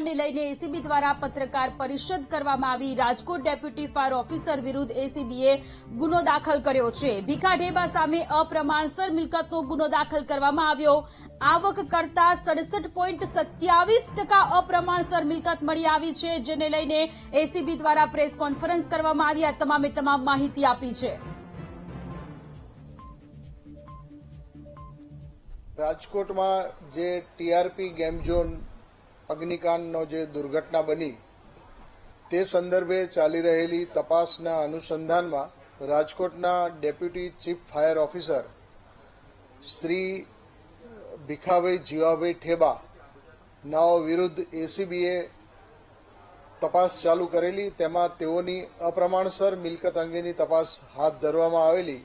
ને લઈને એસીબી દ્વારા પત્રકાર પરિષદ કરવામાં આવી. રાજકોટ ડેપ્યુટી ફાયર ઓફિસર વિરુદ્ધ એસીબીએ ગુનો દાખલ કર્યો છે. ભીખા સામે અપ્રમાણસર મિલકતનો ગુનો દાખલ કરવામાં આવ્યો. આવક કરતા સડસઠ પોઈન્ટ સત્યાવીસ ટકા અપ્રમાણસર મિલકત મળી આવી છે, જેને લઈને એસીબી દ્વારા પ્રેસ કોન્ફરન્સ કરવામાં આવી. આ તમામે તમામ માહિતી આપી છે. રાજકોટમાં જે ટીઆરપી ગેમ અગ્નિકાંડનો જે દુર્ઘટના બની, તે સંદર્ભે ચાલી રહેલી તપાસના અનુસંધાનમાં રાજકોટના deputy chief fire officer Shri Bhikhabhai Jivabhai Thebha નાઓ વિરુદ્ધ એસીબીએ તપાસ ચાલુ કરેલી. તેમાં તેઓની અપ્રમાણસર મિલકત અંગેની તપાસ હાથ ધરવામાં આવેલી.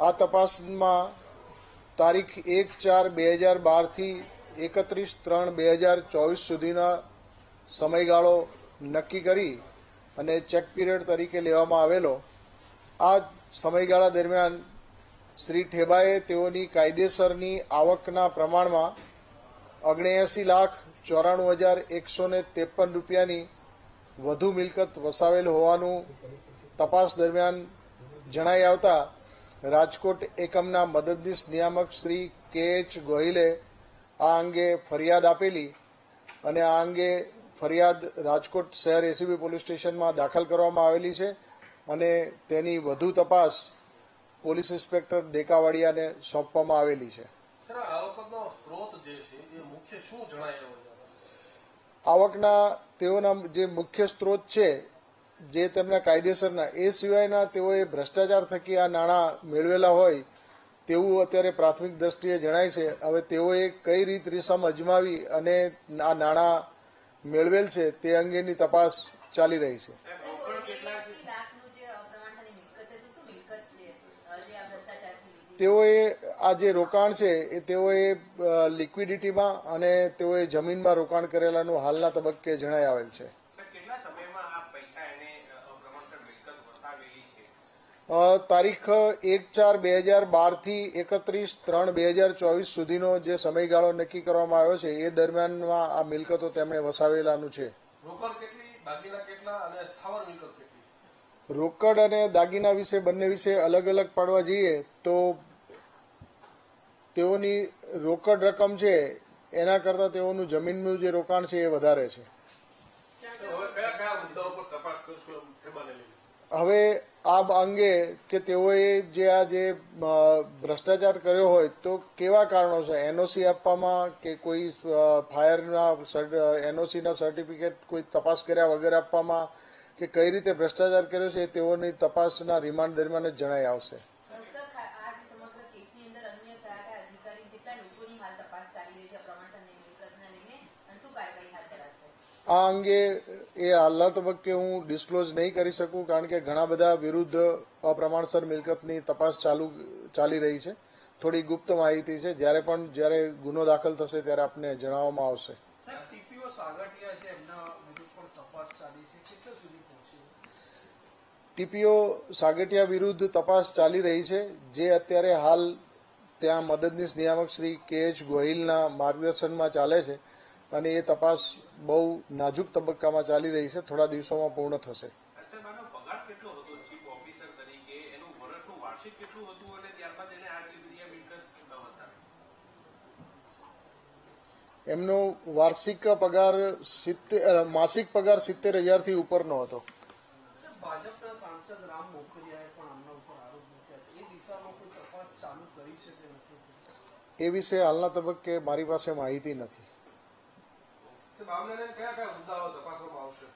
આ તપાસમાં તારીખ એક ચાર બે હજાર બારથી એકત્રીસ ત્રણ બે હજાર ચોવીસ સુધીના સમયગાળો નક્કી કરી અને ચેક પીરિયડ તરીકે લેવામાં આવેલો. આ સમયગાળા દરમિયાન શ્રી ઠેબાએ તેઓની કાયદેસરની આવકના પ્રમાણમાં ઓગણએંસી લાખ ચોરાણું હજાર એકસો ને ત્રેપન રૂપિયાની વધુ મિલકત વસાવેલ હોવાનું તપાસ દરમિયાન જણાઈ આવતા રાજકોટ એકમના મદદનીશ નિયામક શ્રી કે એચ ગોહિલે આ અંગે ફરિયાદ આપેલી અને આ અંગે ફરિયાદ રાજકોટ શહેર એસીબી પોલીસ સ્ટેશનમાં દાખલ કરવામાં આવેલી છે અને તેની વધુ તપાસ પોલીસ ઇન્સ્પેક્ટર દેકાવાડિયાને સોંપવામાં આવેલી છે? આવકના તેઓના જે મુખ્ય સ્ત્રોત છે જે તેમના કાયદેસરના એ સિવાયના તેઓએ ભ્રષ્ટાચાર થકી આ નાણાં મેળવેલા હોય તેવું અત્યારે પ્રાથમિક દ્રષ્ટિએ જણાય છે. હવે તેઓએ કઈ રીત રીસમ અજમાવી અને આ નાણાં મેળવેલ છે તે અંગેની તપાસ ચાલી રહી છે. તેઓએ આ જે રોકાણ છે એ તેઓએ લિક્વિડિટીમાં અને તેઓએ જમીનમાં રોકાણ કરેલાનું હાલના તબક્કે જણાઈ આવેલ છે સર કેટલા સમયમાં આ પૈસા એને અ, અપ્રમાણસર મિલકત વસાવેલી છે અ, તારીખ એક ચાર બે હજાર બારથી એકત્રીસ ત્રણ બે હજાર ચોવીસ સુધીનો જે સમયગાળો નક્કી કરવામાં આવ્યો છે એ દરમિયાનમાં આ મિલકતો તેમણે વસાવેલાનું છે. રોકડ કેટલી દાગીના કેટલા અને સ્થાવર મિલકત કેટલી? રોકડ અને દાગીના વિશે બંને વિશે અલગ અલગ પાડવા જઈએ તો તેઓની રોકડ રકમ છે એના કરતાં તેઓનું જમીનનું જે રોકાણ છે એ વધારે છે. કયા કયા મુદ્દાઓ પર તપાસ કરશું હવે આ અંગે કે તેઓએ જે આ જે ભ્રષ્ટાચાર કર્યો હોય તો કેવા કારણો છે? એનઓસી આપવામાં કે કોઈ ફાયરના એનઓસીના સર્ટિફિકેટ કોઈ તપાસ કર્યા વગર આપવામાં કે કઈ રીતે ભ્રષ્ટાચાર કર્યો છે એ તેઓની તપાસના રિમાન્ડ દરમિયાન જ જણાઈ આવશે. આ અંગે એ હાલના તબક્કે હું ડિસ્ક્લોઝ નહીં કરી શકું કારણ કે ઘણા બધા વિરુદ્ધ અપ્રમાણસર મિલકતની તપાસ ચાલુ ચાલી રહી છે. થોડી ગુપ્ત માહિતી છે. જ્યારે પણ જ્યારે ગુનો દાખલ થશે ત્યારે આપને જણાવવામાં આવશે. ટીપીઓ સાગટિયા વિરુદ્ધ તપાસ ચાલી રહી છે. જે અત્યારે હાલ ત્યાં મદદનીશ નિયામક શ્રી કે એચ ગોહિલના માર્ગદર્શનમાં ચાલે છે. અને એ તપાસ બહુ નાજુક તબક્કામાં ચાલી રહી છે. થોડા દિવસોમાં પૂર્ણ થશે. અને સાહેબ આનો પગાર કેટલો હતો? ચીફ ઓફિસર તરીકે એનું વર્ષનું વાર્ષિક કેટલું હતું અને ત્યારબાદ એને આટલી બધી આ મિલકત વસાવી એમનો વાર્ષિક પગાર સિત્તેર માસિક પગાર સિત્તેર હજારથી ઉપરનો હતો. ભાજપના સાંસદ રામ મોકરિયાએ પણ આમના ઉપર આરોપ મૂક્યા. એ દિશામાં કોઈ તપાસ ચાલુ કરી છે કે નથી? એ વિશે હાલના તબક્કે મારી પાસે માહિતી નથી. સાહેબ કયા કયા મુદ્દાઓ તપાસવામાં આવશે?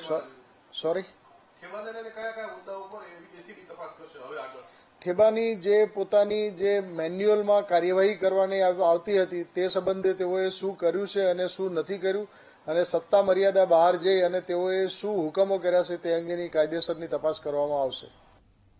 સો- સોરી ઠેબાને કયા કયા મુદ્દાઓ પર એસીબી તપાસ કરશે? હવે આગળ. ઠેબાની જે પોતાની જે મેન્યુઅલમાં કાર્યવાહી કરવાની આવતી હતી તે સંબંધે તેઓએ શું કર્યું છે અને શું નથી કર્યું? અને સત્તા મર્યાદા બહાર જઈ અને તેઓએ શું હુકમો કર્યા છે તે અંગેની કાયદેસરની તપાસ કરવામાં આવશે.